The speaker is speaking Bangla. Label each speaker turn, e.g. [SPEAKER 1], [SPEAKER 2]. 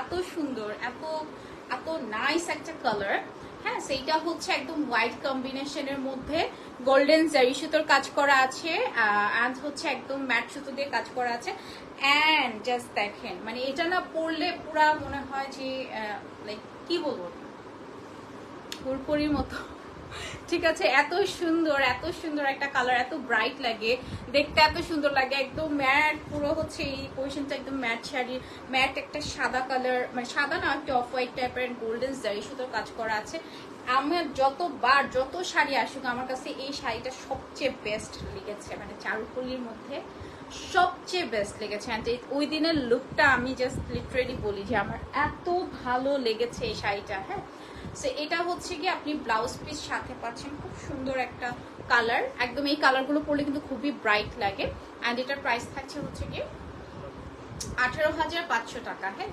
[SPEAKER 1] এত সুন্দর, এত এত নাইস একটা কালার হ্যাঁ সেইটা হচ্ছে একদম হোয়াইট কম্বিনেশনের মধ্যে। গোল্ডেন জারি সুতোর কাজ করা আছে অ্যান্ড হচ্ছে একদম ম্যাট সুতো দিয়ে কাজ করা আছে। অ্যান্ড জাস্ট দেখেন মানে এটা না পরলে পুরা মনে হয় যে লাইক কি বলব? পুরপুরির মতো। ঠিক আছে, এত সুন্দর এত সুন্দর একটা কালার এত ব্রাইট লাগে। দেখতে এত সুন্দর লাগে, একদম ম্যাট পুরো হচ্ছে এই পোর্শনটা একদম ম্যাট শাড়ি ম্যাট একটা সাদা কালার মানে সাদা না, একটা অফ হোয়াইট টাইপের গোল্ডেন জারি সুতোর কাজ করা আছে। আমার যতবার, যত শাড়ি আসুক, আমার কাছে এই শাড়িটা সবচেয়ে বেস্ট লেগেছে মানে চারুকলির মধ্যে সবচেয়ে বেস্ট লেগেছে। ওই দিনের লুকটা আমি জাস্ট লিটারেলি বলি যে আমার এত ভালো লেগেছে এই শাড়িটা হ্যাঁ? সো এটা হচ্ছে কি আপনি ব্লাউজ পিস সাথে পাচ্ছেন। খুব সুন্দর একটা কালার একদম এই কালারগুলো পরলে কিন্তু খুবই ব্রাইট লাগে। অ্যান্ড এটার প্রাইস থাকছে হচ্ছে কি আঠারো হাজার পাঁচশো টাকা হ্যাঁ?